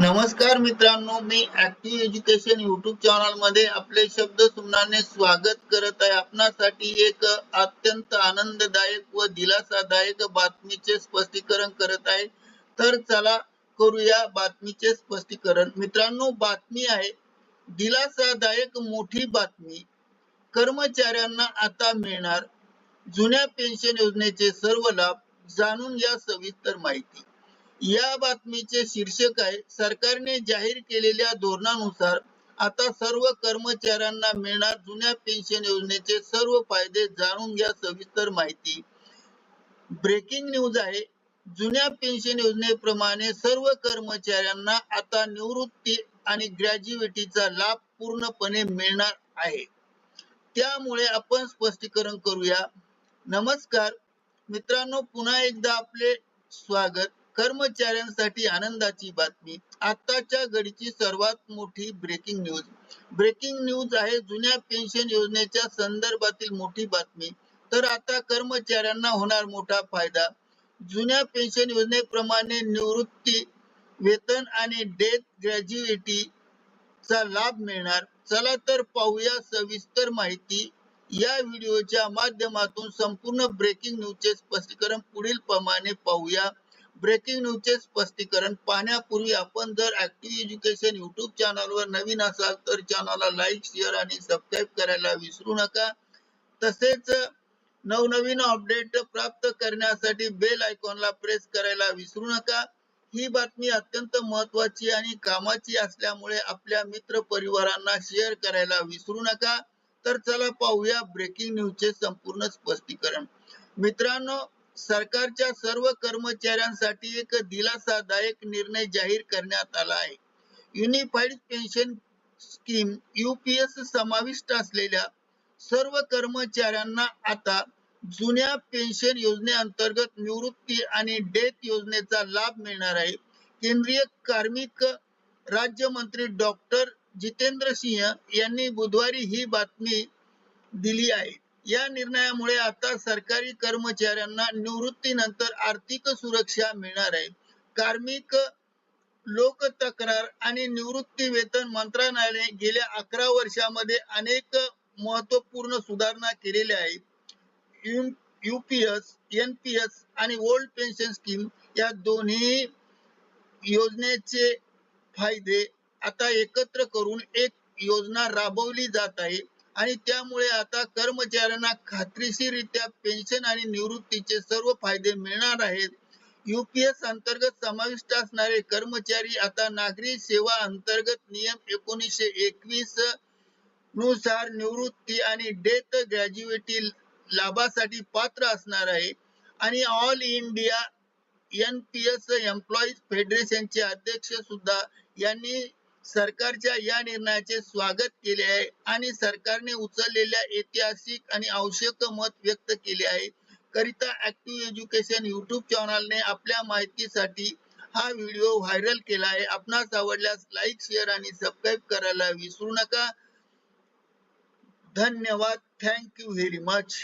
नमस्कार मित्रांनो मी ऍक्टिव्ह एज्युकेशन युट्यूब चॅनलमध्ये आपले शब्द सुमनाने स्वागत करत आहे. आपणासाठी एक अत्यंत आनंददायक व दिलासादायक बातमीचे स्पष्टीकरण करत आहे. तर चला करूया बातमीचे स्पष्टीकरण. मित्रांनो बातमी आहे. दिलासादायक मोठी बातमी. कर्मचाऱ्यांना आता मिळणार. जुन्या पेन्शन योजनेचे सर्व लाभ जाणून या सविस्तर माहिती. या बातमीचे शीर्षक आहे सरकारने जाहीर केलेल्या धोरणानुसार आता सर्व कर्मचाऱ्यांना मिळणार जुन्या पेन्शन योजनेचे सर्व फायदे जाणून घ्या सविस्तर माहिती. ब्रेकिंग न्यूज आहे जुन्या पेन्शन योजनेप्रमाणे सर्व कर्मचाऱ्यांना आता निवृत्ती आणि ग्रॅज्युएटीचा लाभ पूर्णपणे मिळणार आहे. त्यामुळे आपण स्पष्टीकरण करूया. नमस्कार मित्रांनो पुन्हा एकदा आपले स्वागत. कर्मचाऱ्यांसाठी आनंदाची बातमी. आताच्या घडीची सर्वात मोठी ब्रेकिंग न्यूज ब्रेकिंग न्यूज आहे जुन्या पेन्शन योजनेच्या संदर्भातील मोठी बातमी. तर आता कर्मचाऱ्यांना होणार मोठा फायदा. जुन्या पेन्शन योजनेप्रमाणे निवृत्ती वेतन आणि डेथ ग्रॅज्युएटी चा लाभ मिळणार. चला तर पाहूया सविस्तर माहिती. या व्हिडिओच्या माध्यमातून संपूर्ण ब्रेकिंग न्यूजचे स्पष्टीकरण पुढील प्रमाणे पाहूया. ब्रेकिंग न्यूजचे स्पष्टीकरण पाहण्यापूर्वी आपण जर ऍक्टिव्ह एज्युकेशन युट्यूब चॅनलवर नवीन असाल तर चॅनलला लाईक शेअर आणि सबस्क्राईब करायला विसरू नका. तसेच नवनवीन अपडेट प्राप्त करण्यासाठी बेल आयकॉनला प्रेस करायला विसरू नका. ही बातमी अत्यंत महत्वाची आणि कामाची असल्यामुळे आपल्या मित्र परिवारांना शेअर करायला विसरू नका. तर चला पाहूया ब्रेकिंग न्यूजचे संपूर्ण स्पष्टीकरण. मित्रांनो सरकारच्या सर्व कर्मचाऱ्यांसाठी एक दिलासादायक निर्णय जाहीर करण्यात आला आहे. युनिफाईड पेन्शन स्कीम युपीएस समाविष्ट असलेल्या सर्व कर्मचाऱ्यांना आता जुन्या पेन्शन योजनेअंतर्गत निवृत्ती आणि डेथ योजनेचा लाभ मिळणार आहे. केंद्रीय कार्मिक राज्यमंत्री डॉक्टर जितेंद्र सिंह यांनी बुधवारी ही बातमी दिली आहे. या निर्णयामुळे आता सरकारी कर्मचाऱ्यांना निवृत्तीनंतर आर्थिक सुरक्षा मिळणार आहे. कार्मिक लोक तक्रार आणि निवृत्ती वेतन मंत्रालयाने गेल्या अकरा वर्षामध्ये अनेक महत्त्वपूर्ण सुधारणा केलेल्या आहेत. युपीएस एनपीएस आणि ओल्ड पेन्शन स्कीम या दोन्ही योजनेचे फायदे आता एकत्र करून एक योजना राबवली जात आहे. आणि त्यामुळे आता कर्मचाऱ्यांना खात्रीशीरित्या पेन्शन आणि निवृत्तीचे सर्व फायदे मिळणार आहेत. युपीएस अंतर्गत समाविष्ट असणारे कर्मचारी आता नागरी सेवा अंतर्गत नियम एकोणीसशे एकवीसनुसार निवृत्ती आणि डेथ ग्रॅज्युएटी लाभासाठी पात्र असणार आहे. आणि all India N P S employees फेडरेशनचे अध्यक्ष सुद्धा यांनी सरकारच्या या निर्णयाचे स्वागत केले आहे आणि सरकारने उचललेल्या ऐतिहासिक आणि आवश्यक मत व्यक्त केले आहे. करिता ऍक्टिव्ह एज्युकेशन युट्यूब चॅनलने आपल्या माहितीसाठी हा व्हिडिओ व्हायरल केला आहे. आपणास आवडल्यास लाईक शेअर आणि सबस्क्राईब करायला विसरू नका. धन्यवाद. Thank you very much